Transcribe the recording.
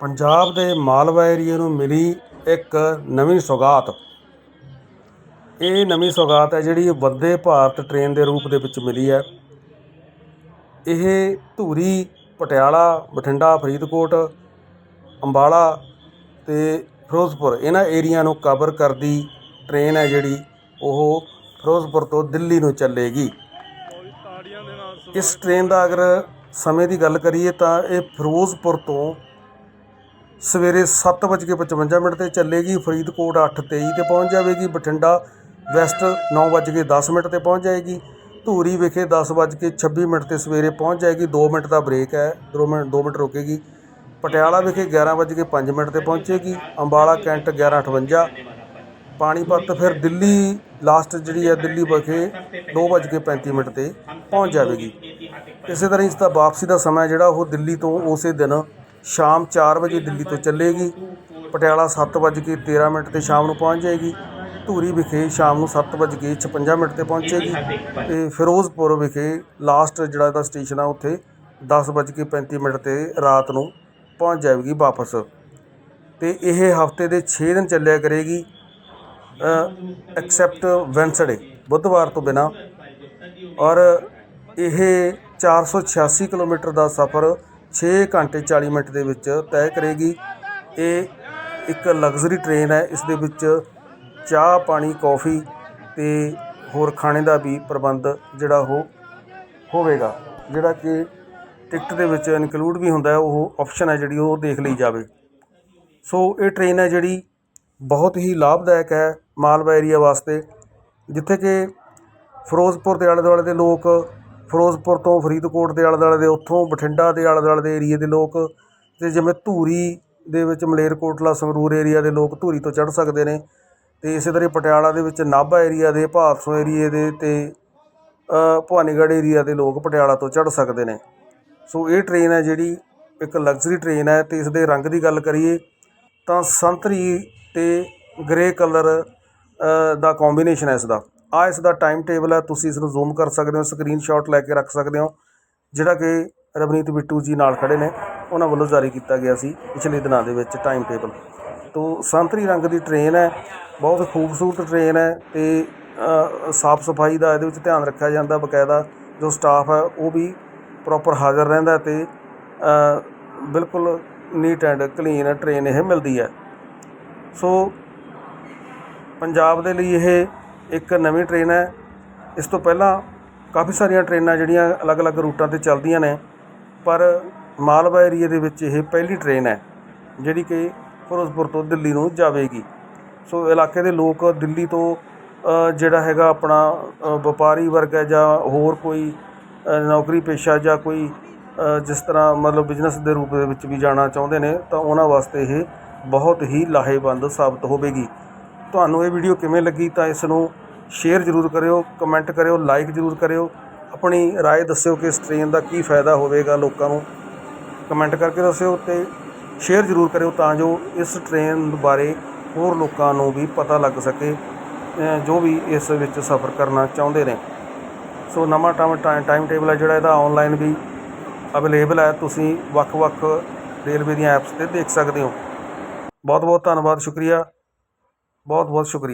ਪੰਜਾਬ ਦੇ ਮਾਲਵਾ ਏਰੀਏ ਨੂੰ ਮਿਲੀ ਇੱਕ ਨਵੀਂ ਸੌਗਾਤ। ਇਹ ਨਵੀਂ ਸੌਗਾਤ ਹੈ ਜਿਹੜੀ ਵੰਦੇ ਭਾਰਤ ਟ੍ਰੇਨ ਦੇ ਰੂਪ ਦੇ ਵਿੱਚ ਮਿਲੀ ਹੈ। ਇਹ ਧੂਰੀ, ਪਟਿਆਲਾ, ਬਠਿੰਡਾ, ਫਰੀਦਕੋਟ, ਅੰਬਾਲਾ ਤੇ ਫਿਰੋਜ਼ਪੁਰ ਇਹਨਾਂ ਏਰੀਆ ਨੂੰ ਕਵਰ ਕਰਦੀ ਟ੍ਰੇਨ ਹੈ ਜਿਹੜੀ, ਉਹ ਫਿਰੋਜ਼ਪੁਰ ਤੋਂ ਦਿੱਲੀ ਨੂੰ ਚੱਲੇਗੀ। ਇਸ ਟ੍ਰੇਨ ਦਾ ਅਗਰ ਸਮੇਂ ਦੀ ਗੱਲ ਕਰੀਏ ਤਾਂ ਇਹ ਫਿਰੋਜ਼ਪੁਰ ਤੋਂ ਸਵੇਰੇ 7:55 ਮਿੰਟ ਤੇ ਚੱਲੇਗੀ ਫਰੀਦਕੋਟ 8:23 ਤੇ ਪਹੁੰਚ ਜਾਵੇਗੀ ਬਠਿੰਡਾ। ਵੈਸਟ 9:10 ਮਿੰਟ ਤੇ ਪਹੁੰਚ ਜਾਏਗੀ। ਧੂਰੀ ਵਿਖੇ 10:26 ਮਿੰਟ ਤੇ ਸਵੇਰੇ ਪਹੁੰਚ ਜਾਏਗੀ। 2 ਮਿੰਟ ਦਾ ਬ੍ਰੇਕ ਹੈ 2 ਮਿੰਟ 2 ਮਿੰਟ ਰੁਕੇਗੀ। ਪਟਿਆਲਾ ਵਿਖੇ 11:05 ਮਿੰਟ ਤੇ ਪਹੁੰਚੇਗੀ। ਅੰਬਾਲਾ ਕੈਂਟ 11:58 ਪਾਣੀਪਤ ਫਿਰ ਦਿੱਲੀ ਲਾਸਟ ਜਿਹੜੀ ਹੈ ਦਿੱਲੀ ਵਿਖੇ 2:35 ਮਿੰਟ ਤੇ ਪਹੁੰਚ ਜਾਵੇਗੀ। ਇਸੇ ਤਰ੍ਹਾਂ ਇਸ ਦਾ ਵਾਪਸੀ ਦਾ ਸਮਾਂ ਜਿਹੜਾ ਉਹ ਦਿੱਲੀ ਤੋਂ ਉਸੇ ਦਿਨ ਸ਼ਾਮ 4 ਵਜੇ ਦਿੱਲੀ ਤੋਂ ਚੱਲੇਗੀ। ਪਟਿਆਲਾ 7:13 ਮਿੰਟ ਤੇ ਸ਼ਾਮ ਨੂੰ ਪਹੁੰਚ ਜਾਏਗੀ। ਧੂਰੀ ਵਿਖੇ ਸ਼ਾਮ ਨੂੰ 7:56 ਮਿੰਟ ਤੇ ਪਹੁੰਚੇਗੀ। ਤੇ ਫਿਰੋਜ਼ਪੁਰ ਵਿਖੇ ਲਾਸਟ ਜਿਹੜਾ ਇਹਦਾ ਸਟੇਸ਼ਨ ਆ, ਉੱਥੇ 10:35 ਮਿੰਟ ਤੇ ਰਾਤ ਨੂੰ ਪਹੁੰਚ ਜਾਵੇਗੀ ਵਾਪਸ। ਤੇ ਇਹ ਹਫ਼ਤੇ ਦੇ 6 ਦਿਨ ਚੱਲਿਆ ਕਰੇਗੀ ਐਕਸੈਪਟ ਵੈਂਸਡੇ ਬੁੱਧਵਾਰ ਤੋਂ ਬਿਨਾ। ਔਰ ਇਹ 486 ਕਿਲੋਮੀਟਰ ਦਾ ਸਫ਼ਰ 6 ਘੰਟੇ 40 ਮਿੰਟ ਦੇ ਵਿੱਚ ਤੈਅ ਕਰੇਗੀ। ਇਹ ਇੱਕ ਲਗਜ਼ਰੀ ਟ੍ਰੇਨ ਹੈ। ਇਸ ਦੇ ਵਿੱਚ ਚਾਹ, ਪਾਣੀ, ਕੌਫੀ ਤੇ ਹੋਰ ਖਾਣੇ ਦਾ ਵੀ ਪ੍ਰਬੰਧ ਜਿਹੜਾ ਉਹ ਹੋਵੇਗਾ। ਜਿਹੜਾ ਕਿ ਟਿਕਟ ਦੇ ਵਿੱਚ ਇਨਕਲੂਡ ਵੀ ਹੁੰਦਾ ਹੈ। ਉਹ ਆਪਸ਼ਨ ਹੈ ਜਿਹੜੀ ਉਹ ਦੇਖ ਲਈ ਜਾਵੇ। ਸੋ ਇਹ ਟ੍ਰੇਨ ਹੈ ਜਿਹੜੀ ਬਹੁਤ ਹੀ ਲਾਭਦਾਇਕ ਹੈ ਮਾਲਵਾ ਏਰੀਆ ਵਾਸਤੇ। ਜਿੱਥੇ ਕਿ ਫਿਰੋਜ਼ਪੁਰ ਦੇ ਆਲੇ ਦੁਆਲੇ ਦੇ ਲੋਕ ਫਿਰੋਜ਼ਪੁਰ ਤੋਂ ਫਰੀਦਕੋਟ ਦੇ ਆਲੇ ਦੁਆਲੇ ਦੇ, ਉੱਥੋਂ ਬਠਿੰਡਾ ਦੇ ਆਲੇ ਦੁਆਲੇ ਦੇ ਏਰੀਏ ਦੇ ਲੋਕ ਅਤੇ ਜਿਵੇਂ ਧੂਰੀ ਦੇ ਵਿੱਚ ਮਲੇਰਕੋਟਲਾ ਸੰਗਰੂਰ ਏਰੀਆ ਦੇ ਲੋਕ ਧੂਰੀ ਤੋਂ ਚੜ੍ਹ ਸਕਦੇ ਨੇ ਅਤੇ ਇਸੇ ਤਰ੍ਹਾਂ ਪਟਿਆਲਾ ਦੇ ਵਿੱਚ ਨਾਭਾ ਏਰੀਆ ਦੇ ਭਾਦਸੋਂ ਏਰੀਏ ਦੇ ਅਤੇ ਭਵਾਨੀਗੜ੍ਹ ਏਰੀਆ ਦੇ ਲੋਕ ਪਟਿਆਲਾ ਤੋਂ ਚੜ੍ਹ ਸਕਦੇ ਨੇ। ਸੋ ਇਹ ਟ੍ਰੇਨ ਹੈ ਜਿਹੜੀ ਇੱਕ ਲਗਜ਼ਰੀ ਟ੍ਰੇਨ ਹੈ ਅਤੇ ਇਸ ਦੇ ਰੰਗ ਦੀ ਗੱਲ ਕਰੀਏ ਤਾਂ ਸੰਤਰੀ ਅਤੇ ਗ੍ਰੇ ਕਲਰ ਦਾ ਕੰਬੀਨੇਸ਼ਨ ਹੈ ਇਸ ਦਾ ਆ ਇਸ ਦਾ ਟਾਈਮ ਟੇਬਲ ਹੈ, ਤੁਸੀਂ ਇਸ ਨੂੰ ਜ਼ੂਮ ਕਰ ਸਕਦੇ ਹੋ ਸਕਰੀਨਸ਼ਾਟ ਲੈ ਕੇ ਰੱਖ ਸਕਦੇ ਹੋ, ਜਿਹੜਾ ਕਿ ਰਵਨੀਤ ਬਿੱਟੂ ਜੀ ਨਾਲ ਖੜੇ ਨੇ, ਉਹਨਾਂ ਵੱਲੋਂ ਜਾਰੀ ਕੀਤਾ ਗਿਆ ਸੀ ਪਿਛਲੇ ਦਿਨਾਂ ਦੇ ਵਿੱਚ ਟਾਈਮ ਟੇਬਲ ਤੋਂ ਸੰਤਰੀ ਰੰਗ ਦੀ ਟ੍ਰੇਨ ਹੈ, ਬਹੁਤ ਖੂਬਸੂਰਤ ਟ੍ਰੇਨ ਹੈ ਤੇ ਸਾਫ਼ ਸਫ਼ਾਈ ਦਾ ਇਹਦੇ ਵਿੱਚ ਧਿਆਨ ਰੱਖਿਆ ਜਾਂਦਾ, ਬਕਾਇਦਾ ਜੋ ਸਟਾਫ ਹੈ, ਉਹ ਵੀ ਪ੍ਰੋਪਰ ਹਾਜ਼ਰ ਰਹਿੰਦਾ ਤੇ ਬਿਲਕੁਲ ਨੀਟ ਐਂਡ ਕਲੀਨ ਟ੍ਰੇਨ ਇਹ ਮਿਲਦੀ ਹੈ। ਸੋ, ਪੰਜਾਬ ਦੇ ਲਈ ਇਹ ਇੱਕ ਨਵੀਂ ਟ੍ਰੇਨ ਹੈ। ਇਸ ਤੋਂ ਪਹਿਲਾਂ ਕਾਫੀ ਸਾਰੀਆਂ ਟ੍ਰੇਨਾਂ ਜਿਹੜੀਆਂ ਅਲੱਗ-ਅਲੱਗ ਰੂਟਾਂ ਤੇ ਚੱਲਦੀਆਂ ਨੇ, ਪਰ ਮਾਲਵਾ ਏਰੀਏ ਦੇ ਵਿੱਚ ਇਹ ਪਹਿਲੀ ਟ੍ਰੇਨ ਹੈ, ਜਿਹੜੀ ਕਿ ਫਿਰੋਜ਼ਪੁਰ ਤੋਂ ਦਿੱਲੀ ਨੂੰ ਜਾਵੇਗੀ। ਸੋ ਇਲਾਕੇ ਦੇ ਲੋਕ ਦਿੱਲੀ ਤੋਂ ਜਿਹੜਾ ਹੈਗਾ ਆਪਣਾ ਵਪਾਰੀ ਵਰਗ ਹੈ ਜਾਂ ਹੋਰ ਕੋਈ ਨੌਕਰੀ ਪੇਸ਼ਾ ਜਾਂ ਕੋਈ ਜਿਸ ਤਰ੍ਹਾਂ ਮਤਲਬ ਬਿਜ਼ਨਸ ਦੇ ਰੂਪ ਦੇ ਵਿੱਚ ਵੀ ਜਾਣਾ ਚਾਹੁੰਦੇ ਨੇ, ਤਾਂ ਉਹਨਾਂ ਵਾਸਤੇ ਇਹ ਬਹੁਤ ਹੀ ਲਾਹੇਵੰਦ ਸਾਬਤ ਹੋਵੇਗੀ। ਤੁਹਾਨੂੰ ਇਹ ਵੀਡੀਓ ਕਿਵੇਂ ਲੱਗੀ ਤਾਂ ਇਸ ਨੂੰ ਸ਼ੇਅਰ ਜ਼ਰੂਰ ਕਰਿਓ ਕਮੈਂਟ ਕਰਿਓ ਲਾਈਕ ਜ਼ਰੂਰ ਕਰਿਓ ਆਪਣੀ رائے ਦੱਸਿਓ ਕਿ ਇਸ ਟ੍ਰੇਨ ਦਾ ਕੀ ਫਾਇਦਾ ਹੋਵੇਗਾ ਲੋਕਾਂ ਨੂੰ ਕਮੈਂਟ ਕਰਕੇ ਦੱਸਿਓ ਤੇ ਸ਼ੇਅਰ ਜ਼ਰੂਰ ਕਰਿਓ ਤਾਂ ਜੋ ਇਸ ਟ੍ਰੇਨ ਬਾਰੇ ਹੋਰ ਲੋਕਾਂ ਨੂੰ ਵੀ ਪਤਾ ਲੱਗ ਸਕੇ ਅ, ਜੋ ਵੀ ਇਸ ਵਿੱਚ ਸਫ਼ਰ ਕਰਨਾ ਚਾਹੁੰਦੇ ਨੇ ਸੋ ਨਵਾਂ ਟਾਈਮ ਟਾਈਮ ਟੇਬਲ ਹੈ ਜਿਹੜਾ ਇਹਦਾ ਆਨਲਾਈਨ ਵੀ ਅਵੇਲੇਬਲ ਹੈ ਤੁਸੀਂ ਵੱਖ-ਵੱਖ ਰੇਲਵੇ ਦੀਆਂ ਐਪਸ ਤੇ ਦੇਖ ਸਕਦੇ ਹੋ ਬਹੁਤ ਬਹੁਤ ਧੰਨਵਾਦ ਸ਼ੁਕਰੀਆ ਬਹੁਤ ਬਹੁਤ ਸ਼ੁਕਰੀਆ